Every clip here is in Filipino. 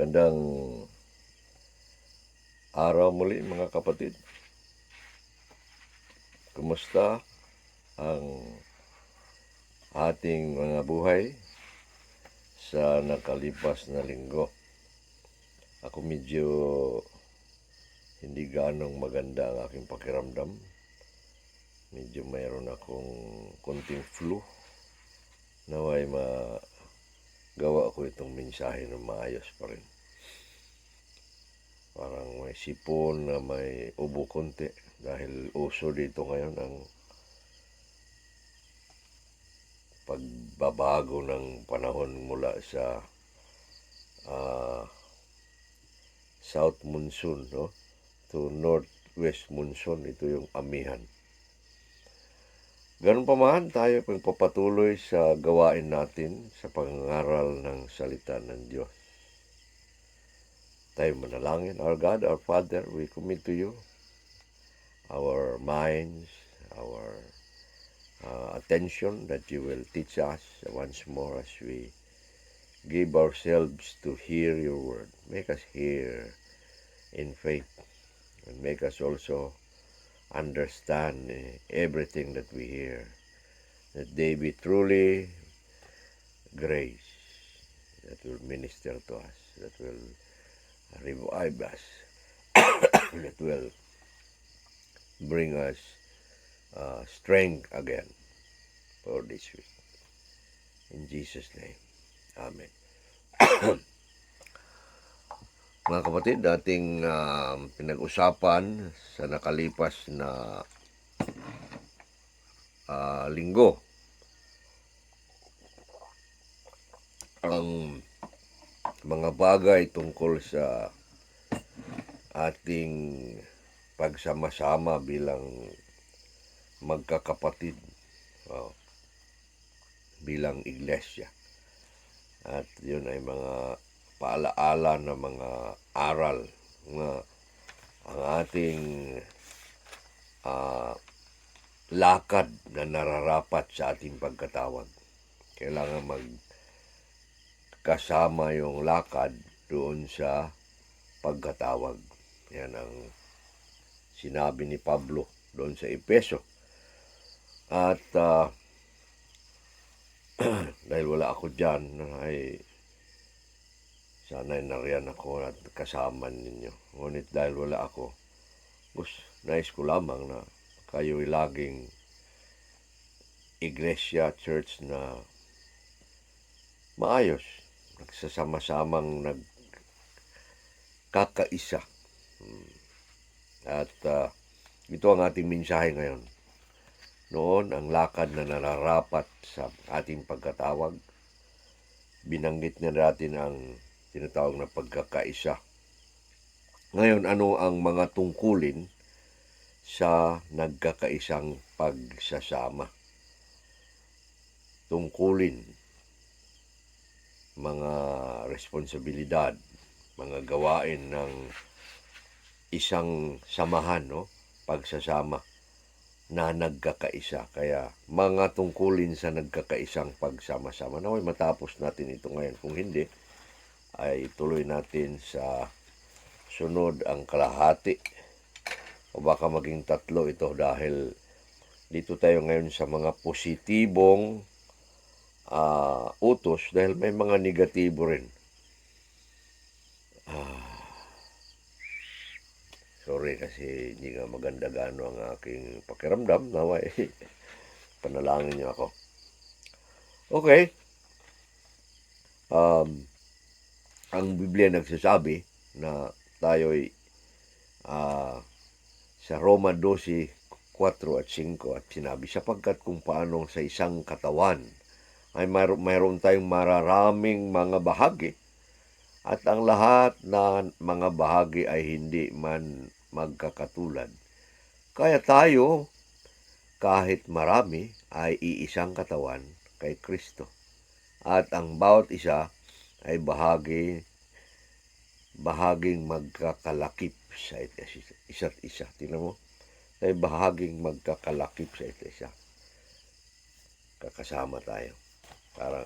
Magandang araw muli mga kapatid. Kumusta ang ating mga buhay sa nakalipas na linggo? Ako medyo hindi ganong maganda ang aking pakiramdam. Medyo mayroon akong konting flu. Naway magawa ko itong mensahe ng maayos pa rin. Parang may sipon na may ubo konti. Dahil uso dito ngayon ang pagbabago ng panahon mula sa ah, south monsoon no? To northwest monsoon ito yung amihan. Ganun pa man, tayo pagpapatuloy sa gawain natin sa pangangaral ng salita ng Diyos. Tayo manalangin. Our God, our Father, we commit to you our minds, our uh, attention that you will teach us once more as we give ourselves to hear your word. Make us hear in faith and make us also understand eh, everything that we hear. That they be truly grace that will minister to us, that will revive us, that will bring us uh, strength again for this week. In Jesus' name, Amen. Mga kapatid, dating um, pinag-usapan sa nakalipas na ah, linggo ang mga bagay tungkol sa ating pagsama-sama bilang magkakapatid oh, bilang iglesia. At yun ay mga paalaala na mga aral na ang ating ah, lakad na nararapat sa ating pagkatawag. Kailangan magkasama yung lakad doon sa pagkatawag. Yan ang sinabi ni Pablo doon sa Epeso. At ah, dahil wala ako dyan, ay sana nariyan ako at kasama ninyo. Ngunit dahil wala ako, bus, nais ko lamang na kayo'y laging iglesia, church na maayos. Nagsasama-samang nagkakaisa. At ah, ito ang ating mensahe ngayon. Noon, ang lakad na nararapat sa ating pagkatawag, binanggit na natin ang tinatawag na pagkakaisa. Ngayon, ano ang mga tungkulin sa nagkakaisang pagsasama? Tungkulin, mga responsibilidad, mga gawain ng isang samahan, no? pagsasama na nagkakaisa. Kaya mga tungkulin sa nagkakaisang pagsama-sama. Naway matapos natin ito ngayon. Kung hindi, ay tuloy natin sa sunod ang kalahati o baka maging tatlo ito dahil dito tayo ngayon sa mga positibong ah, utos dahil may mga negatibo rin. Ah, sorry kasi hindi nga maganda gano ang aking pakiramdam. Naway, panalangin niyo ako. Okay. Um, ang Biblia nagsasabi na tayo'y ah, sa Roma 12, 4 at 5 at sinabi, sapagkat kung paano sa isang katawan ay mayroon, mayroon tayong mararaming mga bahagi at ang lahat na mga bahagi ay hindi man magkakatulad. Kaya tayo, kahit marami, ay iisang katawan kay Kristo. At ang bawat isa ay bahagi bahaging magkakalakip sa isa't isa. Tingnan mo, ay bahaging magkakalakip sa isa't isa. Kakasama tayo. Para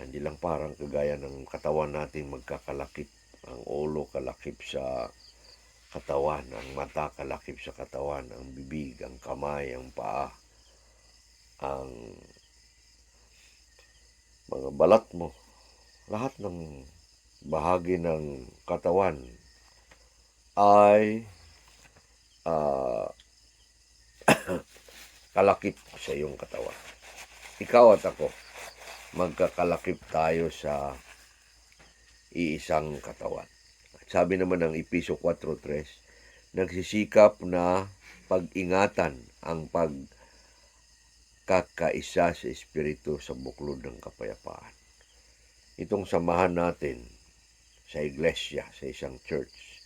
Hindi lang parang kagaya ng katawan natin magkakalakip. Ang ulo kalakip sa katawan, ang mata kalakip sa katawan, ang bibig, ang kamay, ang paa, ang mga balat mo, lahat ng bahagi ng katawan ay ah, kalakip sa iyong katawan. Ikaw at ako, magkakalakip tayo sa iisang katawan. At sabi naman ng Episo 4.3, nagsisikap na pag-ingatan ang pagkakaisa sa Espiritu sa buklod ng kapayapaan. Itong samahan natin sa iglesia, sa isang church,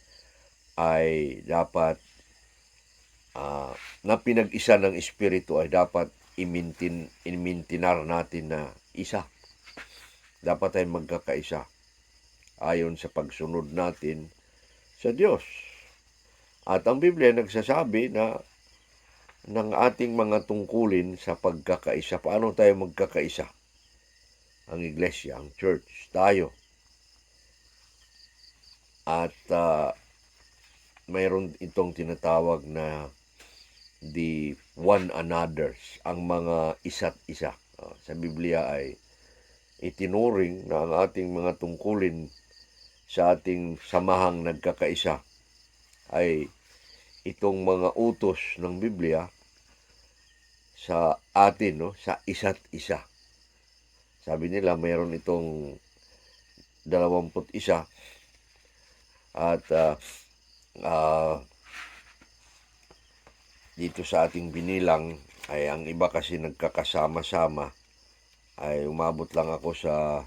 ay dapat ah, na pinag-isa ng Espiritu ay dapat imintin, imintinar natin na isa. Dapat ay magkakaisa ayon sa pagsunod natin sa Diyos. At ang Biblia nagsasabi na ng ating mga tungkulin sa pagkakaisa. Paano tayo magkakaisa? Ang iglesia, ang church, tayo. At ah, mayroon itong tinatawag na the one another's, ang mga isa't isa. Ah, sa Biblia ay itinuring na ang ating mga tungkulin sa ating samahang nagkakaisa ay itong mga utos ng Biblia sa atin, no, sa isa't isa. Sabi nila mayroon itong dalawamput isa at ah, ah, dito sa ating binilang ay ang iba kasi nagkakasama-sama ay umabot lang ako sa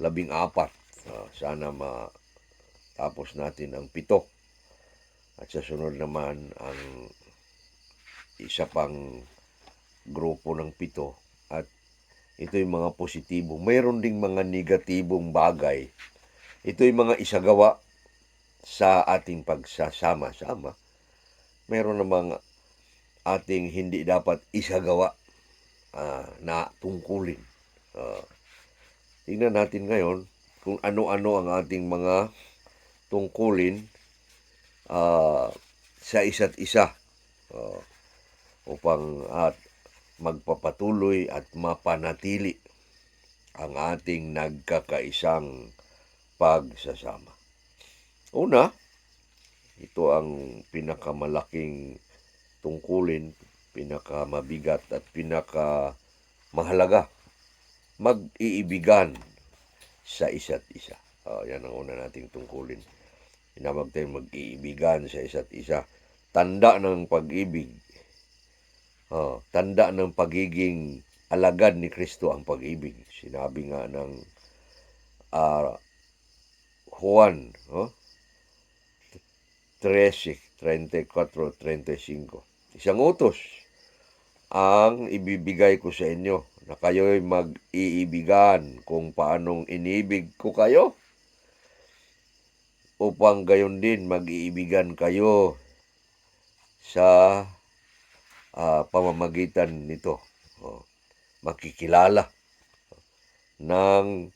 labing apat. Ah, sana ma tapos natin ang pito. At sa sunod naman ang isa pang grupo ng pito at ito yung mga positibo. Mayroon ding mga negatibong bagay. Ito yung mga isagawa sa ating pagsasama-sama. Meron namang ating hindi dapat isagawa ah, na tungkulin. Ah, tingnan natin ngayon kung ano-ano ang ating mga tungkulin ah, sa isa't isa Ah, upang at magpapatuloy at mapanatili ang ating nagkakaisang pagsasama. Una, ito ang pinakamalaking tungkulin, pinakamabigat at pinakamahalaga. Mag-iibigan sa isa't isa. Ah, yan ang una nating tungkulin. Tinawag tayo mag-iibigan sa isa't isa. Tanda ng pag-ibig. Ah, tanda ng pagiging alagad ni Kristo ang pag-ibig. Sinabi nga ng ah, Juan, oh, 13, 34, 35. Isang utos ang ibibigay ko sa inyo na kayo'y mag-iibigan kung paanong inibig ko kayo upang gayon din mag-iibigan kayo sa ah, pamamagitan nito. Oh, makikilala ng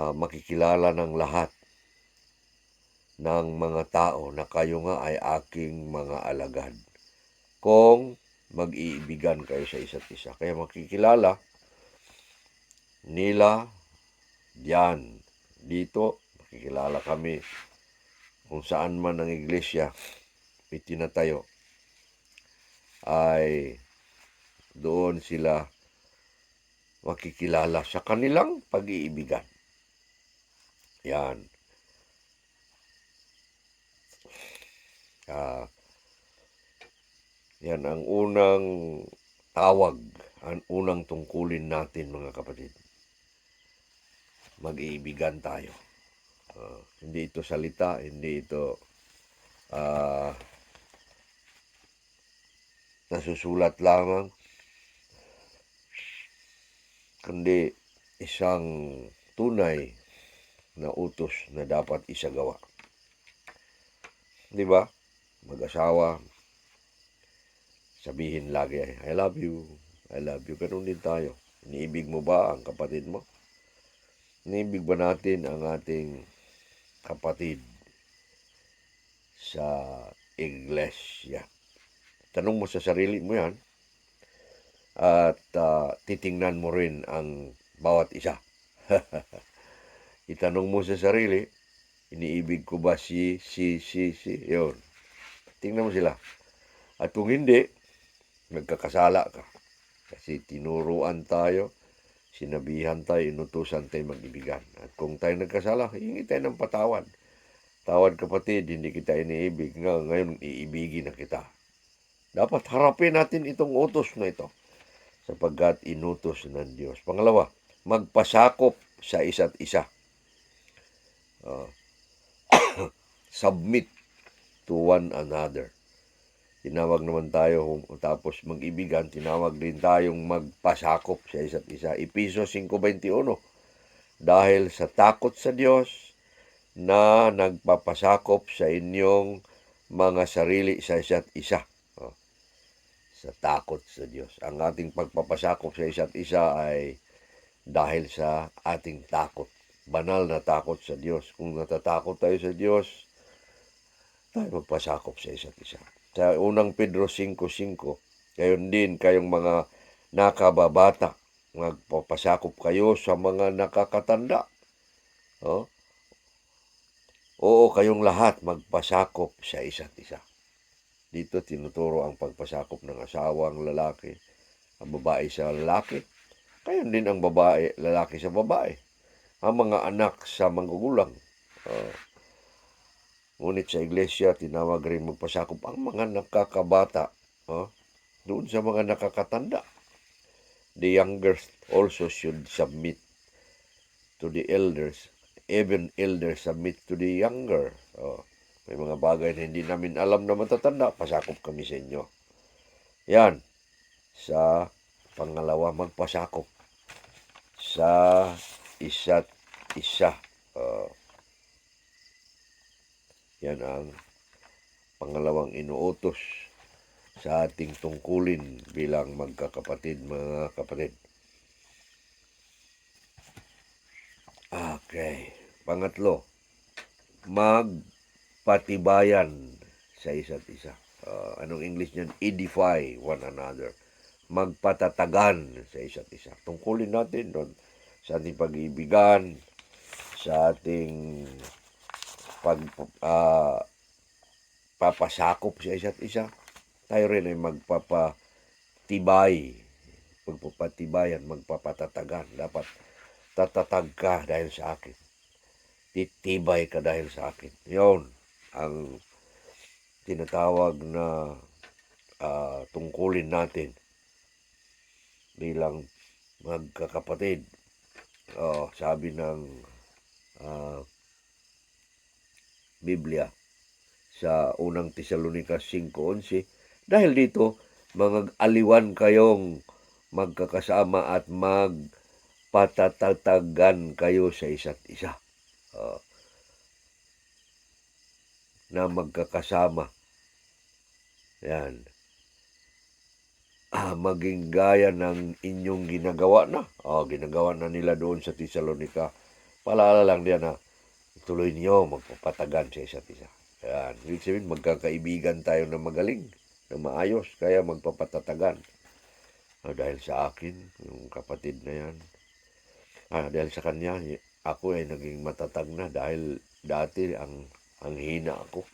ah, makikilala ng lahat ng mga tao na kayo nga ay aking mga alagad. Kung mag-iibigan kayo sa isa't isa. Kaya makikilala nila diyan, dito, makikilala kami kung saan man ang iglesia itinatayo ay doon sila makikilala sa kanilang pag-iibigan. Yan. Ah, yan ang unang tawag, ang unang tungkulin natin mga kapatid. Mag-iibigan tayo. Ah, hindi ito salita, hindi ito ah, nasusulat lamang, kundi isang tunay na utos na dapat isagawa. Di ba? Mag-asawa, sabihin lagi, I love you, I love you. Ganun din tayo. Iniibig mo ba ang kapatid mo? Nibig ba natin ang ating kapatid sa iglesia? Tanong mo sa sarili mo yan at ah, titingnan mo rin ang bawat isa. Itanong mo sa sarili, iniibig ko ba si, si, si, si, yun. Tingnan mo sila. At kung hindi, nagkakasala ka. Kasi tinuruan tayo, sinabihan tayo, inutusan tayo mag-ibigan. At kung tayo nagkasala, hingi tayo ng patawad. Tawad kapatid, hindi kita iniibig. Nga, ngayon, iibigin na kita. Dapat harapin natin itong utos na ito sapagkat inutos ng Diyos. Pangalawa, magpasakop sa isa't isa. Ah, submit to one another. Tinawag naman tayo tapos mag-ibigan, tinawag din tayong magpasakop sa isa't isa. Episo 5.21 Dahil sa takot sa Diyos na nagpapasakop sa inyong mga sarili sa isa't isa. Oh, sa takot sa Diyos. Ang ating pagpapasakop sa isa't isa ay dahil sa ating takot. Banal na takot sa Diyos. Kung natatakot tayo sa Diyos, tayo magpasakop sa isa't isa. Sa unang Pedro 5.5, gayon din kayong mga nakababata, magpapasakop kayo sa mga nakakatanda. Oh? Oo, kayong lahat magpasakop sa isa't isa. Dito tinuturo ang pagpasakop ng asawa ang lalaki, ang babae sa lalaki. Kayon din ang babae, lalaki sa babae. Ang mga anak sa manggugulang. Oh. Ngunit sa iglesia, tinawag rin magpasakop ang mga nakakabata. Oh, doon sa mga nakakatanda. The younger also should submit to the elders. Even elders submit to the younger. Oh, may mga bagay na hindi namin alam na matatanda, pasakop kami sa inyo. Yan. Sa pangalawa, magpasakop sa isa't isa. Oh, yan ang pangalawang inuutos sa ating tungkulin bilang magkakapatid, mga kapatid. Okay. Pangatlo, magpatibayan sa isa't isa. Ah, anong English niyan? Edify one another. Magpatatagan sa isa't isa. Tungkulin natin doon sa ating pag-ibigan, sa ating pag ah, papasakop sa isa't isa, tayo rin ay magpapatibay, magpapatibayan, magpapatatagan. Dapat tatatag ka dahil sa akin. Titibay ka dahil sa akin. Yon ang tinatawag na ah, tungkulin natin bilang magkakapatid. Oh, sabi ng ah, Biblia sa unang Tesalonika 5.11 dahil dito mga aliwan kayong magkakasama at magpatatatagan kayo sa isa't isa. Ah, na magkakasama. Yan. Ah, maging gaya ng inyong ginagawa na. Oh, ginagawa na nila doon sa Tesalonika. Paalala lang diyan na tuloy niyo magpapatagan sa isa't isa. Yan. Ibig sabihin, magkakaibigan tayo na magaling, na maayos, kaya magpapatatagan. Ah, dahil sa akin, yung kapatid na yan, ah, dahil sa kanya, ako ay naging matatag na dahil dati ang ang hina ako.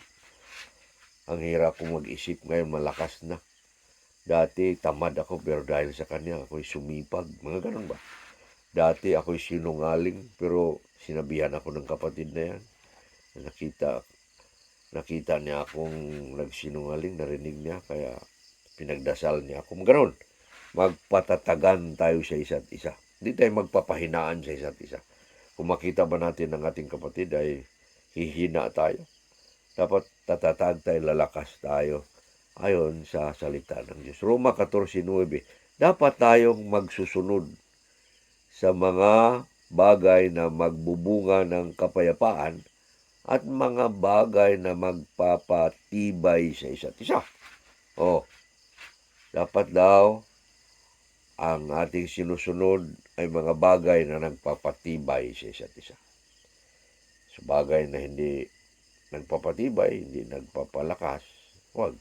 Ang hirap ko mag-isip ngayon, malakas na. Dati tamad ako pero dahil sa kanya ako'y sumipag. Mga ganun ba? Dati ako'y sinungaling pero sinabihan ako ng kapatid na yan. Nakita, nakita niya akong nagsinungaling, narinig niya, kaya pinagdasal niya ako. Ganon, magpatatagan tayo sa isa't isa. Hindi tayo magpapahinaan sa isa't isa. Kung makita ba natin ng ating kapatid ay hihina tayo. Dapat tatatag tayo, lalakas tayo ayon sa salita ng Diyos. Roma 14.9 Dapat tayong magsusunod sa mga bagay na magbubunga ng kapayapaan at mga bagay na magpapatibay sa isa't isa. Oh, dapat daw ang ating sinusunod ay mga bagay na nagpapatibay sa isa't isa. Sa bagay na hindi nagpapatibay, hindi nagpapalakas, huwag.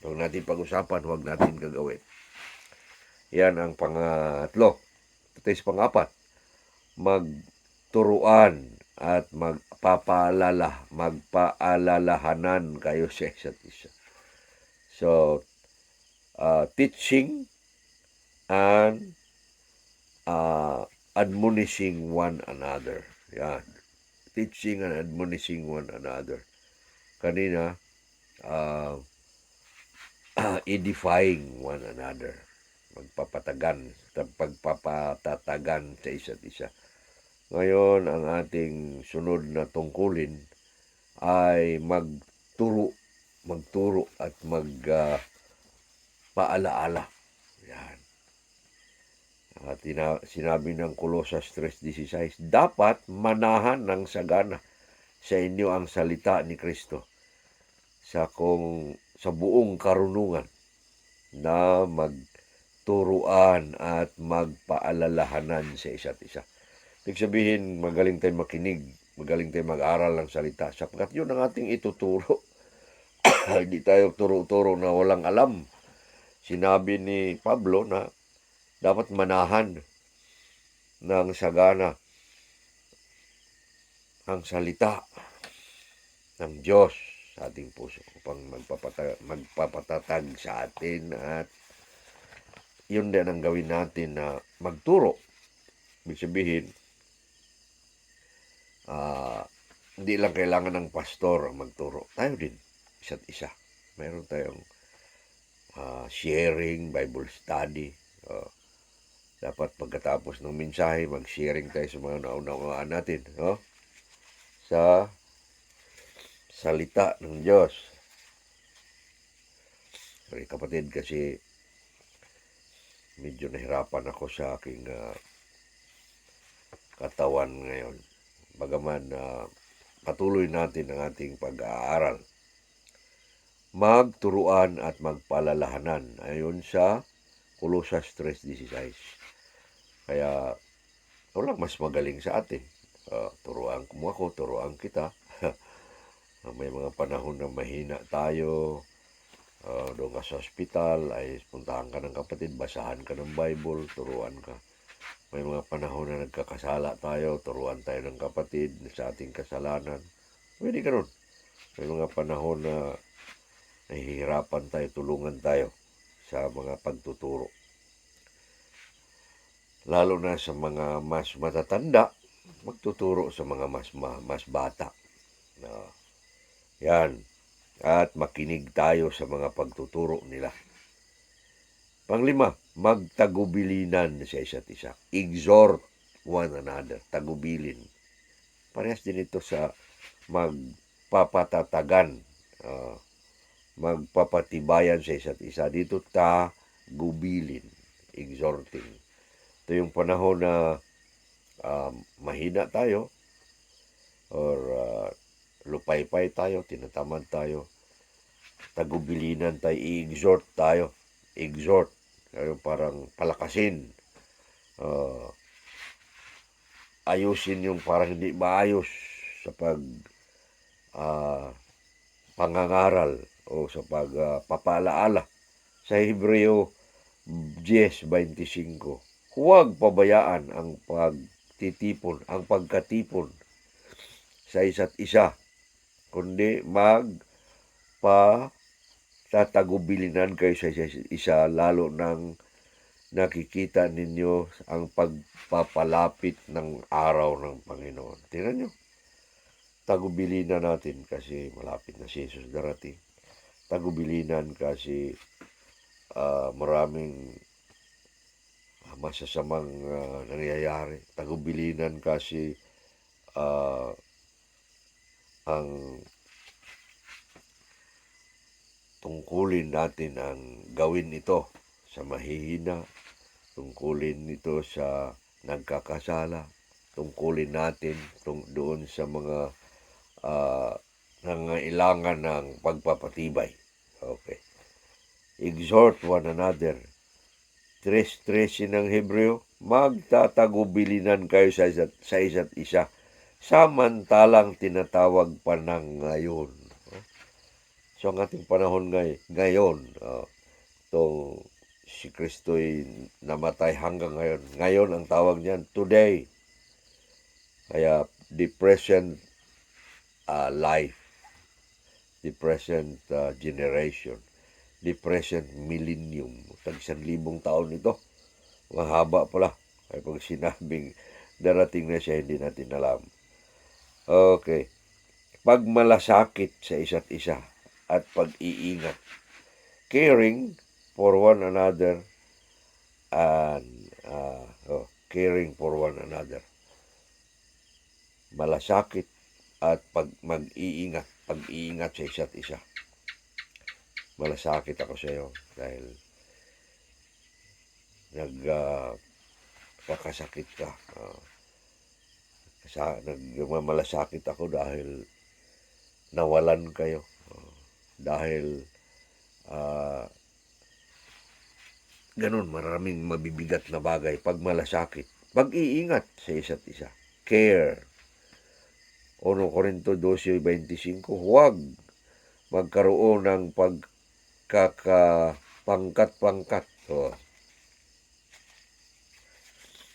Huwag natin pag-usapan, huwag natin gagawin. Yan ang pangatlo. Ito is pangapat. Magturuan at magpapaalala, magpaalalahanan kayo sa isa't isa. So, uh, teaching and uh, admonishing one another. Yan. Teaching and admonishing one another. Kanina, uh, edifying one another. Magpapatagan, pagpapatatagan sa isa't isa. Ngayon, ang ating sunod na tungkulin ay magturo, magturo at mag uh, paalaala. Yan. At tina, sinabi ng Colossus 3.16, dapat manahan ng sagana sa inyo ang salita ni Kristo sa kung sa buong karunungan na magturuan at magpaalalahanan sa isa't isa. Ibig sabihin, magaling tayong makinig, magaling tayong mag-aral ng salita, sapagkat yun ang ating ituturo. Hindi tayo turo-turo na walang alam. Sinabi ni Pablo na dapat manahan ng sagana ang salita ng Diyos sa ating puso upang magpapata, magpapatatag sa atin at yun din ang gawin natin na magturo. Ibig sabihin, uh, hindi lang kailangan ng pastor ang magturo. Tayo din, isa't isa. Meron tayong uh, sharing, Bible study. Uh, dapat pagkatapos ng mensahe, mag-sharing tayo sa mga naunawaan natin. No? Sa salita ng Diyos. Sorry kapatid kasi medyo nahirapan ako sa aking uh, katawan ngayon. Bagaman uh, patuloy natin ang ating pag-aaral. Magturuan at magpalalahanan ayon sa Colossus 3.16. Kaya walang mas magaling sa atin. Uh, turuan mo ako, turuan kita. may mga panahon na mahina tayo, uh, doon ka sa ospital, ay puntahan ka ng kapatid, basahan ka ng Bible, turuan ka. May mga panahon na nagkakasala tayo, turuan tayo ng kapatid sa ating kasalanan. Pwede ka nun. May mga panahon na nahihirapan tayo, tulungan tayo sa mga pagtuturo. Lalo na sa mga mas matatanda, magtuturo sa mga mas mas bata. Uh, yan. At makinig tayo sa mga pagtuturo nila. Panglima, magtagubilinan sa isa't isa. Exhort one another. Tagubilin. Parehas din ito sa magpapatatagan. Uh, magpapatibayan sa isa't isa. Dito tagubilin. Exhorting. Ito yung panahon na uh, mahina tayo or uh, lupaypay tayo, tinatamad tayo, tagubilinan tayo, i-exhort tayo, exhort, kayo parang palakasin, uh, ayusin yung parang hindi maayos sa pag uh, pangangaral o sa pag uh, papalaala sa Hebreo 10.25 huwag pabayaan ang pagtitipon, ang pagkatipon sa isa't isa kundi mag pa tatagubilinan kayo sa isa, isa lalo nang nakikita ninyo ang pagpapalapit ng araw ng Panginoon. Tingnan nyo. Tagubilinan natin kasi malapit na si Jesus darating. Tagubilinan kasi uh, maraming masasamang uh, nangyayari. Tagubilinan kasi uh, ang tungkulin natin ang gawin ito sa mahihina, tungkulin ito sa nagkakasala, tungkulin natin tung, doon sa mga uh, nangailangan ng pagpapatibay. Okay. Exhort one another tres-tresi ng Hebreo, magtatagubilinan kayo sa isa't, sa isa't isa. Samantalang tinatawag pa ng ngayon. So ang ating panahon ngay ngayon, uh, itong si Kristo'y namatay hanggang ngayon. Ngayon ang tawag niyan, today. Kaya the present uh, life, the present uh, generation, the present millennium. Tag isang libong taon ito. Mahaba pala. Ay pag sinabing darating na siya, hindi natin alam. Okay. Pagmalasakit sa isa't isa at pag-iingat. Caring for one another and uh, oh, caring for one another. Malasakit at pag mag-iingat, pag-iingat sa isa't isa. Malasakit ako sa iyo dahil nag uh, kakasakit ka. Uh, sa nagmamalasakit ako dahil nawalan kayo. Dahil uh, ganun, maraming mabibigat na bagay. Pag malasakit, pag-iingat sa isa't isa. Care. 1 Corinto 12.25, huwag magkaroon ng pagkakapangkat-pangkat. So,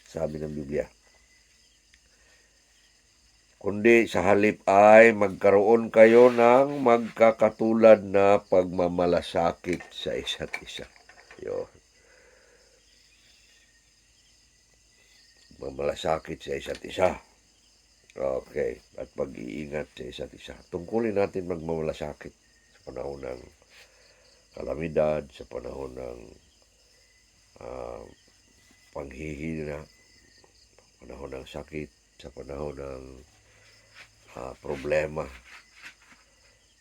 sabi ng Biblia. Kundi sa halip ay magkaroon kayo ng magkakatulad na pagmamalasakit sa isa't isa. Yun. Mamalasakit sa isa't isa. Okay. At pag-iingat sa isa't isa. Tungkulin natin magmamalasakit sa panahon ng kalamidad, sa panahon ng uh, panghihina, panahon ng sakit, sa panahon ng uh, problema.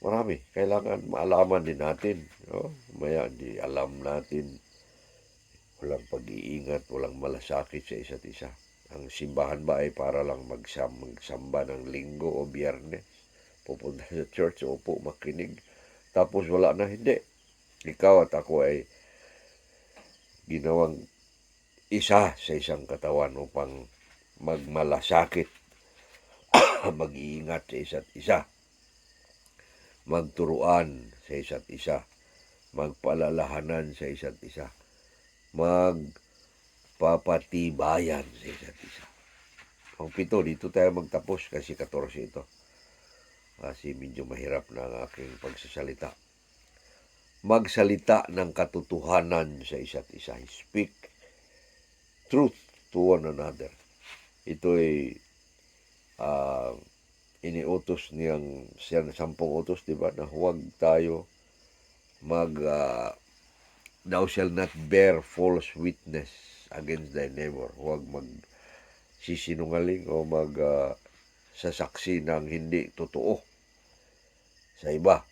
Marami. Kailangan maalaman din natin. No? Maya, di alam natin. Walang pag-iingat, walang malasakit sa isa't isa. Ang simbahan ba ay para lang magsam, magsamba ng linggo o biyernes? Pupunta sa church, upo, makinig. Tapos wala na, hindi. Ikaw at ako ay ginawang isa sa isang katawan upang magmalasakit, mag-iingat sa isa't isa, magturuan sa isa't isa, magpalalahanan sa isa't isa, magpapatibayan sa isa't isa. Ang pito, dito tayo magtapos kasi 14 ito. Kasi medyo mahirap na ang aking pagsasalita. Magsalita ng katotohanan sa isa't isa. Speak truth to one another. Ito ay uh, iniutos niyang siya sampung utos, di ba, na huwag tayo mag uh, thou shall not bear false witness against thy neighbor. Huwag mag sisinungaling o mag uh, sasaksi ng hindi totoo sa iba.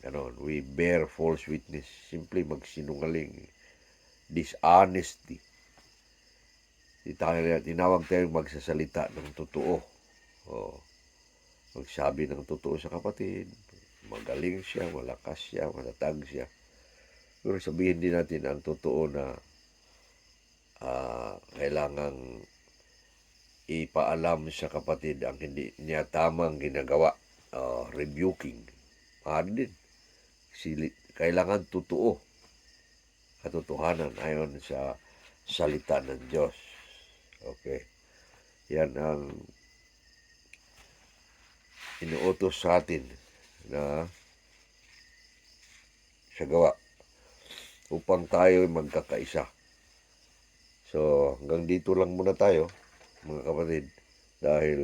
Ganon. We bear false witness. Simply magsinungaling. Dishonesty. Di tayo, tinawag tayong magsasalita ng totoo. O, magsabi ng totoo sa kapatid. Magaling siya, malakas siya, matatag siya. Pero sabihin din natin ang totoo na uh, kailangang ipaalam sa kapatid ang hindi niya tamang ginagawa. Uh, rebuking. Maaari din. Sili, kailangan totoo. Katotohanan ayon sa salita ng Diyos. Okay. Yan ang inuutos sa atin na sa gawa upang tayo magkakaisa. So, hanggang dito lang muna tayo, mga kapatid, dahil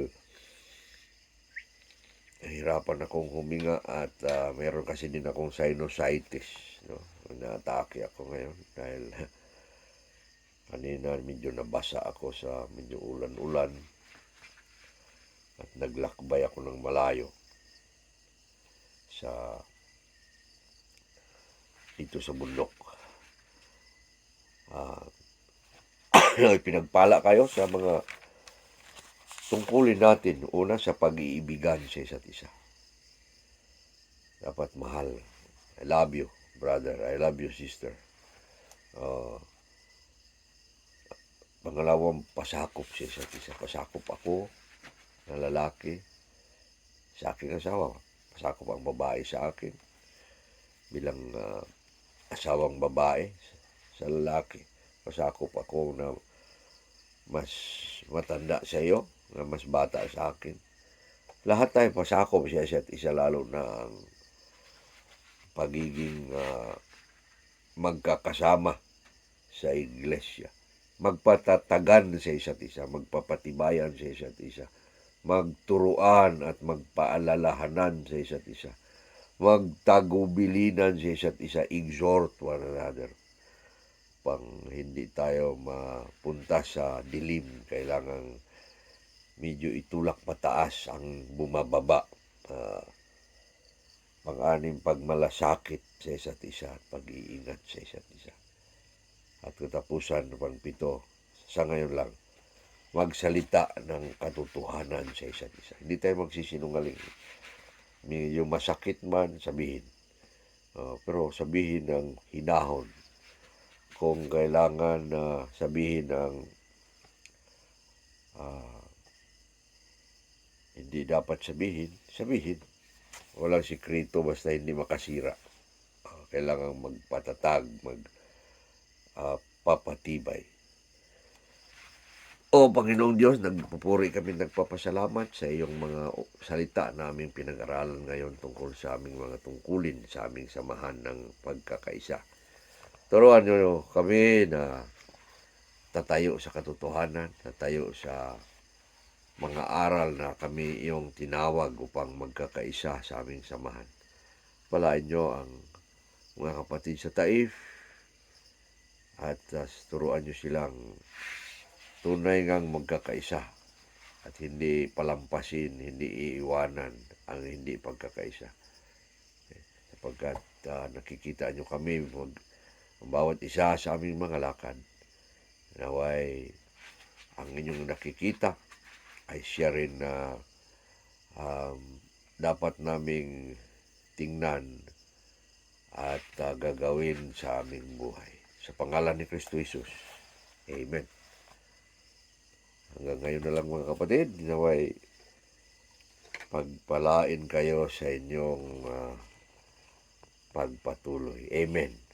nahirapan akong huminga at uh, meron kasi din akong sinusitis. No? Naatake ako ngayon dahil kanina medyo nabasa ako sa medyo ulan-ulan at naglakbay ako ng malayo sa dito sa bundok. Uh, pinagpala kayo sa mga tungkulin natin una sa pag-iibigan sa isa't isa. Dapat mahal. I love you, brother. I love you, sister. Uh, Pangalawang, pasakop sa isa't isa. Pasakop ako na lalaki sa aking asawa. Pasakop ang babae sa akin bilang ah, asawang babae sa lalaki. Pasakop ako na mas matanda sa iyo, na mas bata sa akin. Lahat tayo pasakop siya isa't isa lalo na ang pagiging ah, magkakasama sa iglesia. Magpatatagan sa isa't isa, magpapatibayan sa isa't isa, magturuan at magpaalalahanan sa isa't isa, magtagubilinan sa isa't isa, exhort one another. Pang hindi tayo mapunta sa dilim, kailangan medyo itulak pataas ang bumababa. Ah, pang-anim, pagmalasakit sa isa't isa at pag-iingat sa isa't isa. At katapusan, pang-pito, sa ngayon lang, magsalita ng katotohanan sa isa't isa. Hindi tayo magsisinungaling. Medyo masakit man, sabihin. Ah, pero sabihin ng hinahon. Kung kailangan na sabihin ng ah, hindi dapat sabihin, sabihin. Walang sikreto basta hindi makasira. Ah, kailangan magpatatag, mag ah, papatibay. O Panginoong Diyos, nagpupuri kami nagpapasalamat sa iyong mga salita na aming pinag-aralan ngayon tungkol sa aming mga tungkulin sa aming samahan ng pagkakaisa. Turuan niyo kami na tatayo sa katotohanan, tatayo sa mga aral na kami iyong tinawag upang magkakaisa sa aming samahan. Palain niyo ang mga kapatid sa Taif at uh, turuan niyo silang tunay ngang magkakaisa at hindi palampasin, hindi iiwanan ang hindi pagkakaisa. Sapagkat uh, nakikita niyo kami mag, ang bawat isa sa aming mga lakad naway ang inyong nakikita ay siya rin na um, dapat naming tingnan at uh, gagawin sa aming buhay. Sa pangalan ni Kristo Jesus. Amen. Hanggang ngayon na lang mga kapatid, naway pagpalain kayo sa inyong uh, pagpatuloy. Amen.